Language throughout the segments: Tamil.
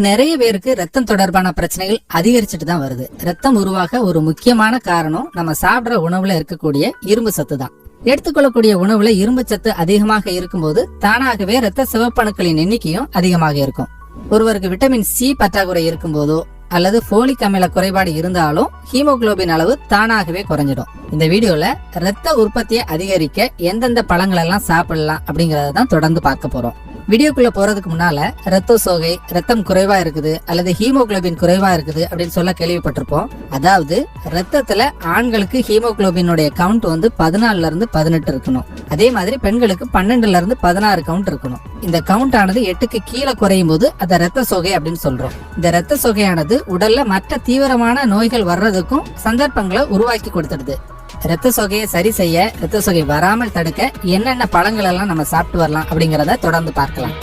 நிறைய பேருக்கு ரத்தம் தொடர்பான பிரச்சனைகள் அதிகரிச்சுட்டு தான் வருது. ரத்தம் உருவாக ஒரு முக்கியமான காரணம் நம்ம சாப்பிடுற உணவுல இருக்கக்கூடிய இரும்பு சத்து தான். எடுத்துக்கொள்ளக்கூடிய உணவுல இரும்பு சத்து அதிகமாக இருக்கும்போது தானாகவே ரத்த சிவப்பணுக்களின் எண்ணிக்கையும் அதிகமாக இருக்கும். ஒருவருக்கு விட்டமின் சி பற்றாக்குறை இருக்கும்போதோ அல்லது போலிக் அமில குறைபாடு இருந்தாலும் ஹீமோகுளோபின் அளவு தானாகவே குறைஞ்சிடும். இந்த வீடியோல ரத்த உற்பத்தியை அதிகரிக்க எந்தெந்த பழங்கள் எல்லாம் சாப்பிடலாம் அப்படிங்கறத தான் தொடர்ந்து பார்க்க போறோம். வீடியோக்குள்ள போறதுக்கு முன்னால ரத்த சோகை ரத்தம் குறைவா இருக்குது அல்லது ஹீமோகுளோபின் குறைவா இருக்குது அப்படின்னு சொல்ல கேள்விப்பட்டிருப்போம். அதாவது ரத்தத்துல ஆண்களுக்கு ஹீமோகுளோபினுடைய கவுண்ட் வந்து பதினாலுல இருந்து பதினெட்டு இருக்கணும். அதே மாதிரி பெண்களுக்கு பன்னெண்டுல இருந்து பதினாறு கவுண்ட் இருக்கணும். இந்த கவுண்ட் ஆனது எட்டுக்கு கீழே குறையும் போது அதை ரத்த சோகை அப்படின்னு சொல்றோம். இந்த ரத்த சோகையானது உடல்ல மற்ற தீவிரமான நோய்கள் வர்றதுக்கும் சந்தர்ப்பங்களை உருவாக்கி கொடுத்துடுது. ரத்த சொகையை சரி செய்ய ரத்த சொகை வராமல் தடுக்க என்னென்ன பழங்கள் எல்லாம் நம்ம சாப்பிட்டு வரலாம் அப்படிங்கிறத தொடர்ந்து பார்க்கலாம்.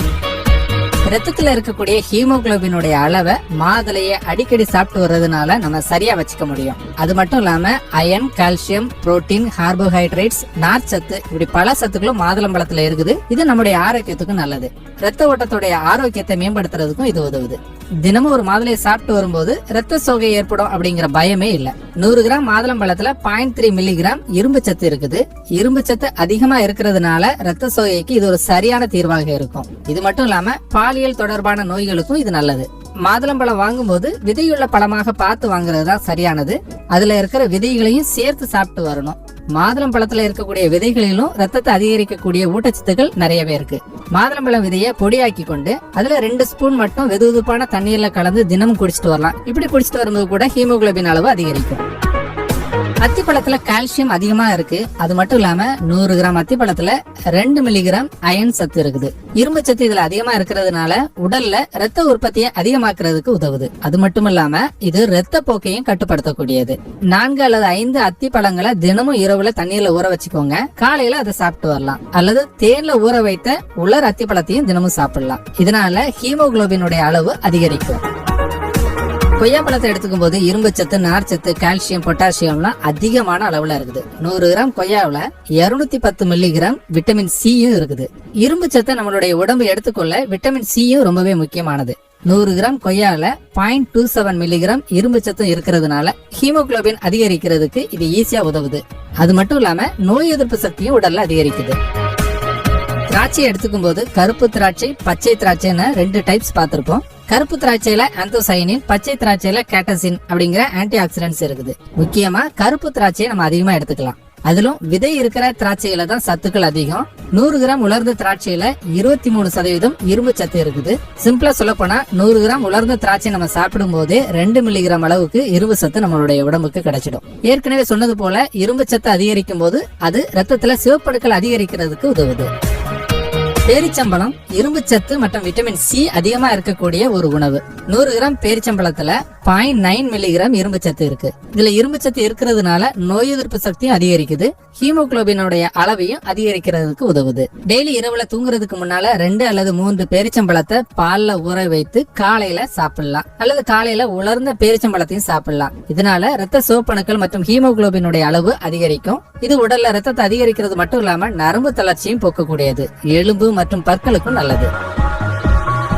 ரத்தத்துல இருக்கக்கூடிய ஹீமோகுளோபினுடைய அளவை மாதுளைய அடிக்கடி சாப்பிட்டு வர்றதுனால நம்ம சரியா வச்சுக்க முடியும். அது மட்டும் இல்லாம அயன் கால்சியம் புரோட்டீன் கார்போஹைட்ரேட்ஸ் நார்ச்சத்து இப்படி பல சத்துக்களும் மாதுளம்பழத்துல இருக்குது. இது நம்முடைய ஆரோக்கியத்துக்கும் நல்லது. ரத்த ஓட்டத்துடைய ஆரோக்கியத்தை மேம்படுத்துறதுக்கும் இது உதவுது. தினமும் ஒரு மாதுளையை சாப்பிட்டு வரும்போது ரத்த சோகை ஏற்படும் அப்படிங்கிற பயமே இல்ல. நூறு கிராம் மாதுளம்பழத்துல பாயிண்ட் த்ரீ மில்லிகிராம் இரும்பு சத்து இருக்குது. இரும்பு சத்து அதிகமா இருக்கிறதுனால ரத்த சோகைக்கு இது ஒரு சரியான தீர்வாக இருக்கும். இது மட்டும் இல்லாம பாலியல் தொடர்பான நோய்களுக்கும் இது நல்லது. மாதுளம்பழம் வாங்கும்போது விதையுள்ள பழமாக பார்த்து வாங்குறது தான் சரியானது. அதுல இருக்கிற விதைகளையும் சேர்த்து சாப்பிட்டு வரணும். மாதுளம் பழத்துல இருக்கக்கூடிய விதைகளிலும் ரத்தத்தை அதிகரிக்கக்கூடிய ஊட்டச்சத்துக்கள் நிறையவே இருக்கு. மாதுளம்பழம் விதையை பொடியாக்கி கொண்டு அதுல ரெண்டு ஸ்பூன் மட்டும் வெதுவெதுப்பான தண்ணீர்ல கலந்து தினமும் குடிச்சிட்டு வரலாம். இப்படி குடிச்சிட்டு வரும்போது கூட ஹீமோகுளோபின் அளவு அதிகரிக்கும். அத்திப்பழத்துல கால்சியம் அதிகமா இருக்கு. அது மட்டும் இல்லாம நூறு கிராம் அத்திப்பழத்துல ரெண்டு மில்லிகிராம் அயன் சத்து இருக்குது. இரும்பு சத்து இதுல அதிகமா இருக்கிறதுனால உடல்ல ரத்த உற்பத்தியை அதிகமாக்குறதுக்கு உதவுது. அது மட்டும் இல்லாம இது ரத்த போக்கையும் கட்டுப்படுத்தக்கூடியது. நான்கு அல்லது ஐந்து அத்தி பழங்களை தினமும் இரவுல தண்ணீர்ல ஊற வச்சுக்கோங்க. காலையில அதை சாப்பிட்டு வரலாம். அல்லது தேன்ல ஊற வைத்த உலர் அத்தி பழத்தையும் தினமும் சாப்பிடலாம். இதனால ஹீமோகுளோபினுடைய அளவு அதிகரிக்கும். கொய்யா பழத்தை எடுத்துக்கும் போது இரும்பு சத்து நார்ச்சத்து கால்சியம் பொட்டாசியம்லாம் அதிகமான அளவுல இருக்குது. நூறு கிராம் கொய்யாவில் இருநூத்தி பத்து மில்லிகிராம் விட்டமின் சியும் இருக்குது. இரும்பு சத்தை நம்மளுடைய உடம்பு எடுத்துக்கொள்ள விட்டமின் சியும் ரொம்பவே முக்கியமானது. நூறு கிராம் கொய்யால பாயிண்ட் டூ செவன் மில்லிகிராம் இரும்பு சத்தம் இருக்கிறதுனால ஹீமோகுளோபின் அதிகரிக்கிறதுக்கு இது ஈஸியா உதவுது. அது மட்டும் இல்லாம நோய் எதிர்ப்பு சக்தியும் உடல்ல அதிகரிக்குது. திராட்சை எடுத்துக்கும் போது கருப்பு திராட்சை பச்சை திராட்சைன்னு ரெண்டு டைப்ஸ் பார்த்திருப்போம். கருப்பு திராட்சையில அந்தோசைனின் பச்சை திராட்சையில கேட்டசின் அப்படிங்கிற ஆன்டி ஆக்சிடென்ட்ஸ் இருக்குது. முக்கியமா கருப்பு திராட்சையை நம்ம அதிகமா எடுத்துக்கலாம். அதிலும் விதை இருக்கிற திராட்சையில தான் சத்துக்கள் அதிகம். நூறு கிராம் உலர்ந்த திராட்சையில இருபத்தி மூணு சதவீதம் இரும்பு சத்து இருக்குது. சிம்பிளா சொல்ல போனா நூறு கிராம் உலர்ந்த திராட்சை நம்ம சாப்பிடும் போதே ரெண்டு மில்லிகிராம் அளவுக்கு இரும்பு சத்து நம்மளுடைய உடம்புக்கு கிடைச்சிடும். ஏற்கனவே சொன்னது போல இரும்பு சத்து அதிகரிக்கும் போது அது ரத்தத்துல சிவப்பணுக்கள் அதிகரிக்கிறதுக்கு உதவுது. பேரிச்சம்பழம் இரும்பு சத்து மற்றும் விட்டமின் சி அதிகமா இருக்கக்கூடிய ஒரு உணவு. நூறு கிராம் பேரிச்சம்பழத்துல பாயிண்ட் நைன் மில்லிகிராம் இரும்பு சத்து இருக்கு. இதுல இரும்பு சத்து இருக்கிறதுனால நோய் எதிர்ப்பு சக்தியும் அதிகரிக்குது. ஹீமோகுளோபினுடைய அளவையும் அதிகரிக்கிறதுக்கு உதவுது. டெய்லி இரவுல தூங்குறதுக்கு முன்னால ரெண்டு அல்லது மூன்று பேரிச்சம்பழத்தை பால்ல ஊற வைத்து காலையில சாப்பிடலாம். அல்லது காலையில உலர்ந்த பேரிச்சம்பழத்தையும் சாப்பிடலாம். இதனால ரத்த சிவப்பணுக்கள் மற்றும் ஹீமோகுளோபினுடைய அளவு அதிகரிக்கும். இது உடல்ல ரத்தத்தை அதிகரிக்கிறது மட்டும் இல்லாம நரம்பு தளர்ச்சியும் போக்கக்கூடியது. எலும்பு மற்றும் பற்களுக்கும் நல்லது.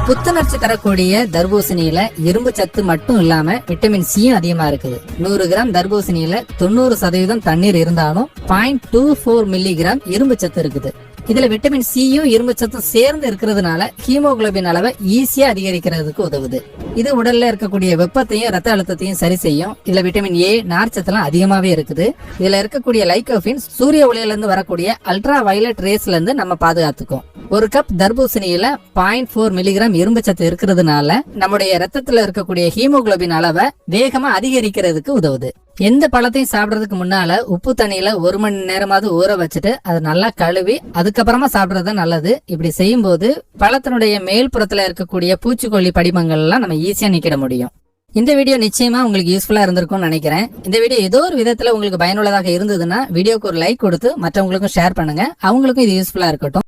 புத்துணர்ச்சி தரக்கூடிய தர்பூசணியில இரும்பு சத்து மட்டும் இல்லாம விட்டமின் சியும் அதிகமா இருக்குது. நூறு கிராம் தர்பூசணியில தொண்ணூறு சதவீதம் தண்ணீர் இருந்தாலும் பாயிண்ட் டூ ஃபோர் மில்லிகிராம் இரும்பு சத்து இருக்குது. இதுல விட்டமின் சியும் இரும்பு சத்தும் சேர்ந்து இருக்கிறதுனால ஹீமோகுளோபின் அளவை ஈஸியா அதிகரிக்கிறதுக்கு உதவுது. இது உடல்ல இருக்கக்கூடிய வெப்பத்தையும் ரத்த அழுத்தத்தையும் சரி செய்யும். இதுல விட்டமின் ஏ நார்ச்சத்தெல்லாம் அதிகமாவே இருக்குது. இதுல இருக்கக்கூடிய லைகோபின் சூரிய ஒளியில இருந்து வரக்கூடிய அல்ட்ரா வயலட் ரேஸ்ல இருந்து நம்ம பாதுகாத்துக்கும் ஒரு கப் தர்பூசணியில பாயிண்ட் ஃபோர் மில்லிகிராம் இரும்பு சத்து இருக்கிறதுனால நம்முடைய ரத்தத்துல இருக்கக்கூடிய ஹீமோகுளோபின் அளவை வேகமா அதிகரிக்கிறதுக்கு உதவுது. எந்த பழத்தையும் சாப்பிட்றதுக்கு முன்னால உப்பு தண்ணியில ஒரு மணி நேரமாவது ஊற வச்சுட்டு அதை நல்லா கழுவி அதுக்கப்புறமா சாப்பிட்றது நல்லது. இப்படி செய்யும்போது பழத்தினுடைய மேல் புறத்துல இருக்கக்கூடிய பூச்சிக்கொல்லி படிமங்கள் எல்லாம் நம்ம ஈஸியா நீக்கிட முடியும். இந்த வீடியோ நிச்சயமா உங்களுக்கு யூஸ்ஃபுல்லா இருந்திருக்கும்னு நினைக்கிறேன். இந்த வீடியோ ஏதோ ஒரு விதத்துல உங்களுக்கு பயனுள்ளதாக இருந்ததுன்னா வீடியோக்கு ஒரு லைக் கொடுத்து மற்றவங்களுக்கும் ஷேர் பண்ணுங்க. அவங்களுக்கும் இது யூஸ்ஃபுல்லா இருக்கட்டும்.